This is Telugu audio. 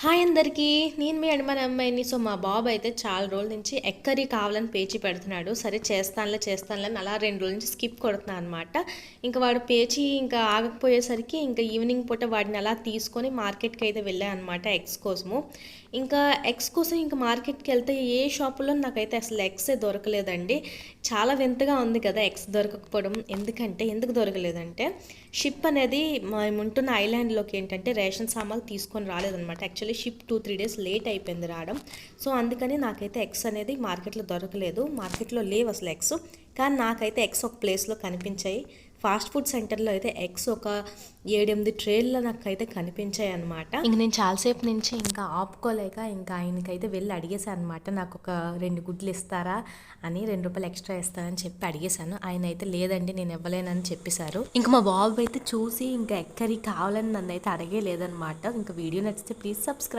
Hi అందరికీ నేను మీ అడమని అమ్మాయిని. సో మా బాబు అయితే చాలా రోజుల నుంచి ఎగ్ కావాలని పేచి పెడుతున్నాడు. సరే చేస్తానులే చేస్తానులే అని అలా రెండు రోజుల నుంచి స్కిప్ కొడుతున్నాను అనమాట ఇంకా వాడు పేచి ఇంకా ఆగకపోయేసరికి ఇంకా ఈవినింగ్ పూట వాడిని అలా తీసుకొని మార్కెట్కి అయితే వెళ్ళాను అనమాట ఎగ్స్ కోసము. ఇంకా ఎగ్స్ కోసం ఇంకా మార్కెట్కి వెళ్తే ఏ షాపులో నాకైతే అసలు ఎగ్సే దొరకలేదండి. చాలా వింతగా ఉంది కదా ఎగ్స్ దొరకకపోవడం. ఎందుకంటే ఎందుకు దొరకలేదంటే షిప్ అనేది మేము ఉంటున్న ఐలాండ్లోకి ఏంటంటే రేషన్ సామాన్లు తీసుకొని రాలేదన్నమాట. Actually ship two three days late అయిపోయింది రావడం. సో అందుకని నాకైతే ఎగ్స్ అనేది మార్కెట్లో దొరకలేదు. మార్కెట్లో లేవు అసలు ఎగ్స్. కానీ నాకైతే ఎగ్స్ ఒక ప్లేస్లో కనిపించాయి. ఫాస్ట్ ఫుడ్ సెంటర్లో అయితే ఎగ్స్ ఒక ఏడెనిమిది ట్రేల్లో నాకైతే కనిపించాయి అనమాట ఇంక నేను చాలాసేపు నుంచి ఇంకా ఆపుకోలేక ఇంకా ఆయనకైతే వెళ్ళి అడిగేశాను అనమాట నాకు ఒక రెండు గుడ్లు ఇస్తారా అని రెండు రూపాయలు ఎక్స్ట్రా ఇస్తారని చెప్పి అడిగేశాను. ఆయన అయితే లేదండి నేను ఇవ్వలేనని చెప్పేశారు. ఇంకా మా బాబు అయితే చూసి ఇంకా ఎక్కడి కావాలని నన్ను అయితే అడిగే లేదనమాట ఇంకా వీడియో నచ్చితే ప్లీజ్ సబ్స్క్రైబ్